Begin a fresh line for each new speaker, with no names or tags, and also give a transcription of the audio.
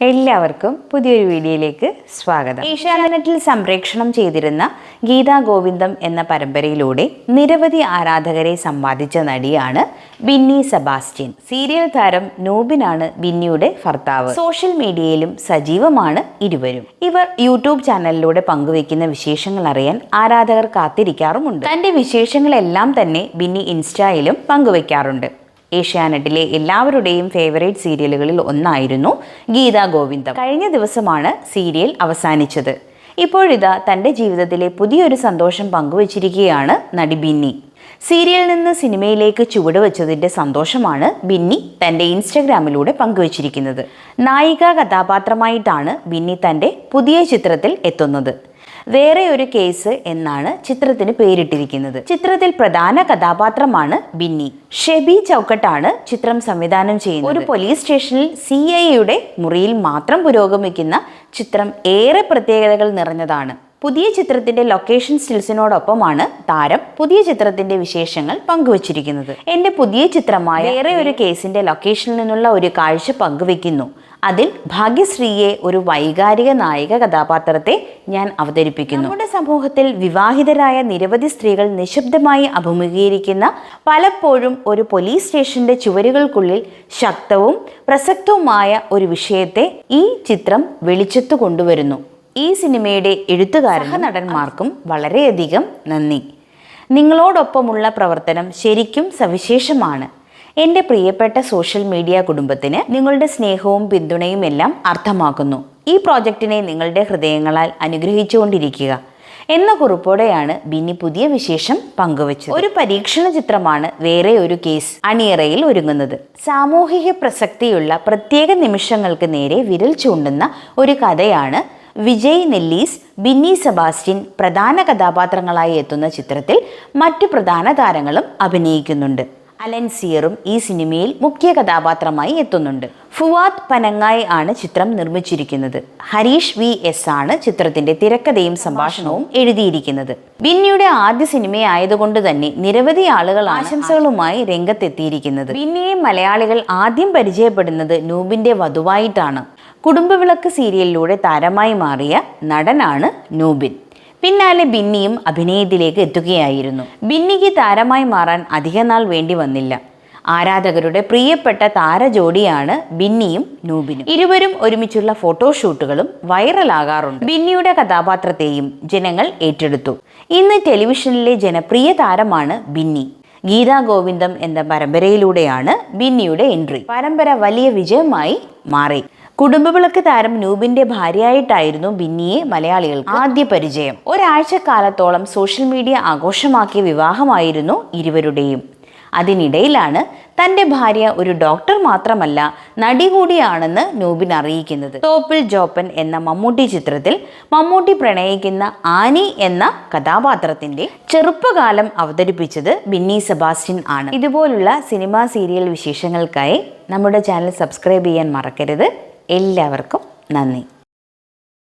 എല്ലാവർക്കും പുതിയൊരു വീഡിയോയിലേക്ക് സ്വാഗതം. ഏഷ്യാനെറ്റിൽ സംപ്രേക്ഷണം ചെയ്തിരുന്ന ഗീതാ ഗോവിന്ദം എന്ന പരമ്പരയിലൂടെ നിരവധി ആരാധകരെ സമ്പാദിച്ച നടിയാണ് ബിന്നി സെബാസ്റ്റ്യൻ. സീരിയൽ താരം നോബിനാണ് ബിന്നിയുടെ ഭർത്താവ്. സോഷ്യൽ മീഡിയയിലും സജീവമാണ് ഇരുവരും. ഇവർ യൂട്യൂബ് ചാനലിലൂടെ പങ്കുവെക്കുന്ന വിശേഷങ്ങൾ അറിയാൻ ആരാധകർ കാത്തിരിക്കാറുമുണ്ട്. തന്റെ വിശേഷങ്ങളെല്ലാം തന്നെ ബിന്നി ഇൻസ്റ്റയിലും പങ്കുവയ്ക്കാറുണ്ട്. ഏഷ്യാനെറ്റിലെ എല്ലാവരുടെയും ഫേവറേറ്റ് സീരിയലുകളിൽ ഒന്നായിരുന്നു ഗീതാ ഗോവിന്ദം. കഴിഞ്ഞ ദിവസമാണ് സീരിയൽ അവസാനിച്ചത്. ഇപ്പോഴിതാ തന്റെ ജീവിതത്തിലെ പുതിയൊരു സന്തോഷം പങ്കുവച്ചിരിക്കുകയാണ് നടി ബിന്നി. സീരിയലിൽ നിന്ന് സിനിമയിലേക്ക് ചുവടുവെച്ചതിന്റെ സന്തോഷമാണ് ബിന്നി തന്റെ ഇൻസ്റ്റഗ്രാമിലൂടെ പങ്കുവച്ചിരിക്കുന്നത്. നായിക കഥാപാത്രമായിട്ടാണ് ബിന്നി തന്റെ പുതിയ ചിത്രത്തിൽ എത്തുന്നത്. വേറെ ഒരു കേസ് എന്നാണ് ചിത്രത്തിന് പേരിട്ടിരിക്കുന്നത്. ചിത്രത്തിൽ പ്രധാന കഥാപാത്രമാണ് ബിന്നി. ഷെബി ചൗക്കട്ടാണ് ചിത്രം സംവിധാനം ചെയ്യുന്നത്. ഒരു പോലീസ് സ്റ്റേഷനിൽ സി ഐയുടെ മുറിയിൽ മാത്രം പുരോഗമിക്കുന്ന ചിത്രം ഏറെ പ്രത്യേകതകൾ നിറഞ്ഞതാണ്. പുതിയ ചിത്രത്തിന്റെ ലൊക്കേഷൻ സ്റ്റിൽസിനോടൊപ്പമാണ് താരം പുതിയ ചിത്രത്തിന്റെ വിശേഷങ്ങൾ പങ്കുവച്ചിരിക്കുന്നത്. എന്റെ പുതിയ ചിത്രമായ വേറെ ഒരു കേസിന്റെ ലൊക്കേഷനിൽ നിന്നുള്ള ഒരു കാഴ്ച പങ്കുവെക്കുന്നു അതിൽ ഭാഗ്യശ്രീയെ ഒരു വൈകാരിക നായിക കഥാപാത്രത്തെ ഞാൻ അവതരിപ്പിക്കുന്നു. നമ്മുടെ സമൂഹത്തിൽ വിവാഹിതരായ നിരവധി സ്ത്രീകൾ നിശബ്ദമായി അഭിമുഖീകരിക്കുന്ന പലപ്പോഴും ഒരു പോലീസ് സ്റ്റേഷന്റെ ചുവരുകൾക്കുള്ളിൽ ശക്തവും പ്രസക്തവുമായ ഒരു വിഷയത്തെ ഈ ചിത്രം വെളിച്ചത്തു കൊണ്ടുവരുന്നു. ഈ സിനിമയുടെ എഴുത്തുകാരൻ നടന്മാർക്കും വളരെയധികം നന്ദി. നിങ്ങളോടൊപ്പമുള്ള പ്രവർത്തനം ശരിക്കും സവിശേഷമാണ്. എന്റെ പ്രിയപ്പെട്ട സോഷ്യൽ മീഡിയ കുടുംബത്തിന് നിങ്ങളുടെ സ്നേഹവും പിന്തുണയും എല്ലാം അർത്ഥമാക്കുന്നു. ഈ പ്രോജക്റ്റിനെ നിങ്ങളുടെ ഹൃദയങ്ങളാൽ അനുഗ്രഹിച്ചുകൊണ്ടിരിക്കുക. എന്ന കുറിപ്പോടെയാണ് ബിന്നി പുതിയ വിശേഷം പങ്കുവച്ചത്. ഒരു പരീക്ഷണ ചിത്രമാണ് വേറെ ഒരു കേസ് അണിയറയിൽ ഒരുങ്ങുന്നത്. സാമൂഹിക പ്രസക്തിയുള്ള പ്രത്യേക നിമിഷങ്ങൾക്ക് നേരെ വിരൽ ചൂണ്ടുന്ന ഒരു കഥയാണ് വിജയ് നെല്ലീസ് ബിന്നി സെബാസ്റ്റ്യൻ പ്രധാന കഥാപാത്രങ്ങളായി എത്തുന്ന ചിത്രത്തിൽ മറ്റു പ്രധാന താരങ്ങളും അഭിനയിക്കുന്നുണ്ട്. അലൻ സിയറും ഈ സിനിമയിൽ മുഖ്യ കഥാപാത്രമായി എത്തുന്നുണ്ട്. ഫുവാദ് പനങ്ങായ് ആണ് ചിത്രം നിർമ്മിച്ചിരിക്കുന്നത്. ഹരീഷ് വി എസ് ആണ് ചിത്രത്തിന്റെ തിരക്കഥയും സംഭാഷണവും എഴുതിയിരിക്കുന്നത്. ബിന്നിയുടെ ആദ്യ സിനിമയായതുകൊണ്ട് തന്നെ നിരവധി ആളുകൾ ആശംസകളുമായി രംഗത്തെത്തിയിരിക്കുന്നത്. ബിന്നിയെ മലയാളികൾ ആദ്യം പരിചയപ്പെടുന്നത് നൂബിന്റെ വധുവായിട്ടാണ്. കുടുംബവിളക്ക് സീരിയലിലൂടെ താരമായി മാറിയ നടനാണ് നൂബിൻ. പിന്നാലെ ബിന്നിയും അഭിനയത്തിലേക്ക് എത്തുകയായിരുന്നു. ബിന്നിക്ക് താരമായി മാറാൻ അധികനാൾ വേണ്ടി വന്നില്ല. ആരാധകരുടെ പ്രിയപ്പെട്ട താരജോഡിയാണ് ബിന്നിയും നൂബിനും. ഇരുവരും ഒരുമിച്ചുള്ള ഫോട്ടോഷൂട്ടുകളും വൈറലാകാറുണ്ട്. ബിന്നിയുടെ കഥാപാത്രത്തെയും ജനങ്ങൾ ഏറ്റെടുത്തു. ഇന്ന് ടെലിവിഷനിലെ ജനപ്രിയ താരമാണ് ബിന്നി. ഗീതാ ഗോവിന്ദം എന്ന പരമ്പരയിലൂടെയാണ് ബിന്നിയുടെ എൻട്രി. പരമ്പര വലിയ വിജയമായി മാറി. കുടുംബവിളക്ക് താരം നൂബിന്റെ ഭാര്യയായിട്ടായിരുന്നു ബിന്നിയെ മലയാളികൾക്ക് ആദ്യ പരിചയം. ഒരാഴ്ച കാലത്തോളം സോഷ്യൽ മീഡിയ ആഘോഷമാക്കിയ വിവാഹമായിരുന്നു ഇരുവരുടെയും. അതിനിടയിലാണ് തന്റെ ഭാര്യ ഒരു ഡോക്ടർ മാത്രമല്ല നടി കൂടിയാണെന്ന് നൂബിൻ അറിയിക്കുന്നത്. തോപ്പിൽ ജോപ്പൻ എന്ന മമ്മൂട്ടി ചിത്രത്തിൽ മമ്മൂട്ടി പ്രണയിക്കുന്ന ആനി എന്ന കഥാപാത്രത്തിന്റെ ചെറുപ്പകാലം അവതരിപ്പിച്ചത് ബിന്നി സെബാസ്റ്റ്യൻ ആണ്. ഇതുപോലുള്ള സിനിമാ സീരിയൽ വിശേഷങ്ങൾക്കായി നമ്മുടെ ചാനൽ സബ്സ്ക്രൈബ് ചെയ്യാൻ മറക്കരുത്. എല്ലാവർക്കും നന്ദി.